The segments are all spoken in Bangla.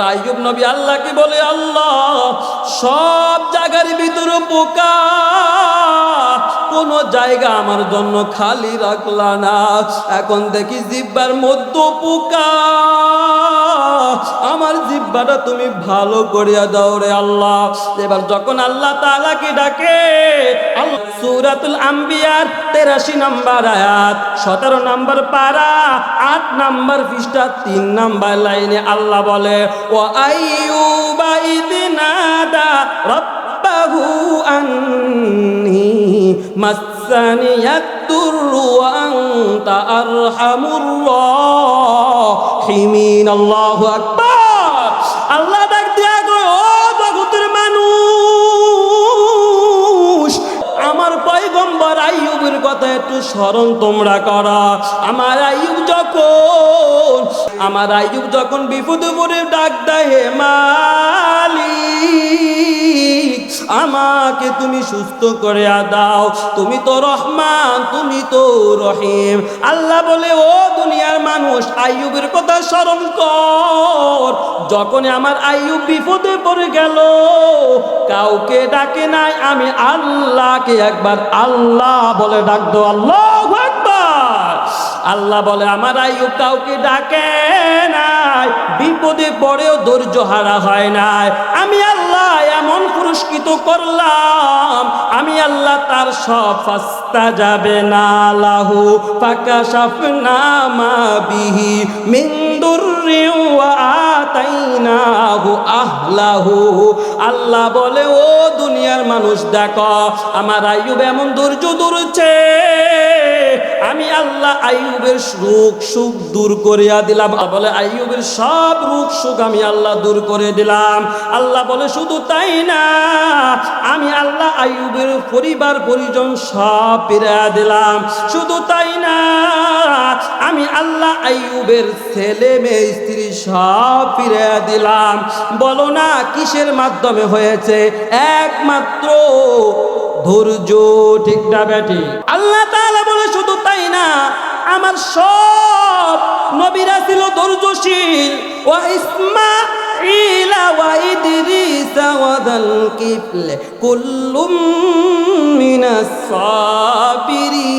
আইয়ুব নবী আল্লাহ কি বলে? আল্লাহ, সব জায়গার ভিতরে পোকা কোন জায়গা আমার জন্য খালি রাখলা না। এখন দেখি জিব্বার মধ্য পোকা জিব্বাটা তুমি ভালো করিয়া দাও রে আল্লাহ। এবার যখন আল্লাহ তাআলাকে ডাকে সূরাতুল আম্বিয়ার 83 নাম্বার আয়াত 17 নাম্বার পারা 8 নাম্বার পৃষ্ঠা 3 নাম্বার লাইনে আল্লাহ বলে, ও আইয়ুবা ইদনাদা রব্বাহু আন্নি আনতা আরহামুর রাহিমিন আল্লাহু আকবার। একটু স্মরণ তোমরা করা। আমার আইয়ুব যখন আমার আইয়ুব যখন বিপদে পড়ে ডাক দেয়, হে মালিক, আমাকে তুমি সুস্থ করে দাও। তুমি তো রহমান, তুমি তো রহিম। আল্লাহ বলে, ও দুনিয়ার মানুষ, আয়ুবের কথা স্মরণ কর। যখন আমার আইয়ুব বিপদে পড়ে গেল, কাউকে ডাকে নাই, আমি আল্লাহকে একবার আল্লাহ বলে ডাক দো, আল্লাহ একবার আল্লাহ বলে, আমার আইয়ুব কাউকে ডাকে নাই, বিপদে পড়েও ধৈর্য হারা হয় নাই। আমি আল্লাহ এমন পুরস্কৃত করলাম, আমি আল্লাহ তার সব ফাস্তা যাবে না, লাহু ফাঁকা সাফনা মা বিহি মিন্দুরি আতাইনাহু আহলাহু। আল্লাহ বলে ও দুনিয়ার মানুষ দেখো আমার আয়ুব এমন দুর্যোগ দুরছে আল্লাহ আইয়ুবের সুখ সুখ দূর করিয়া দিলাম। বলে, আইয়ুবের সব রোগ সুখ আমি আল্লাহ দূর করে দিলাম। আল্লাহ বলে, শুধু তাই না, আমি আল্লাহ আইয়ুবের পরিবার, পরিজন সব ফিরিয়া দিলাম। শুধু তাই না, আমি আল্লাহ আইয়ুবের ছেলে মেয়ে, স্ত্রী সব ফিরিয়া দিলাম। বলো না, কিসের মাধ্যমে হয়েছে? একমাত্র ধৈর্য, ঠিক না বেটি আল্লাহ তাআলা বলে শুধু তাই না, আমার সব নবীরা ছিল ধৈর্যশীল। ওয়া ইসমা ইলা ওয়া ইদরিস ওয়া দাল কিফল কুল্লুম মিনাস সাবিরিন।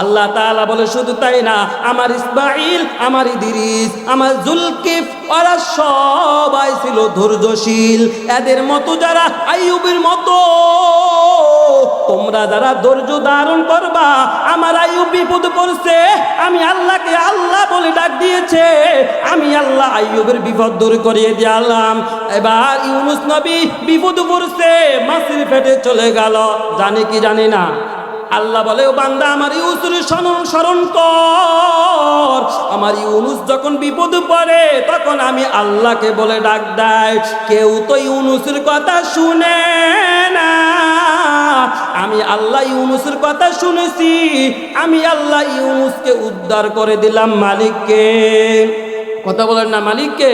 আল্লাহ তাআলা বলে, শুধু তাই না, আমার ইসমাইল আমার ইদিরিস, আমার জুলকিফ, ওরা সবাই ছিল ধৈর্যশীল। এদের মতো যারা আইয়ুবের মতো, তোমরা যারা ধৈর্য ধারণ করবা, আমার আইয়ুব বিপদ পড়ছে, আমি আল্লাহকে আল্লাহ বলে ডাক দিয়েছে, আমি আল্লাহ আইয়ুবের বিপদ দূর করিয়ে দিলাম এবার ইউনুস নবী বিপদ পড়ছে, মাসির পেটে চলে গেল। জানি কি জানি না? আল্লাহ বলে, ও বান্দা, আমার ইউসুর স্মরণ স্মরণ কর। আমার ইউনুস যখন বিপদ পড়ে, তখন আমি আল্লাহকে বলে ডাক দেয়, কেউ তো ইউনুসের কথা শুনে না। আমি আল্লাহ ইউনুসের কথা শুনেছি। আমি আল্লাহ ইউনুসকে উদ্ধার করে দিলাম মালিককে। কথা বলেন না মালিককে?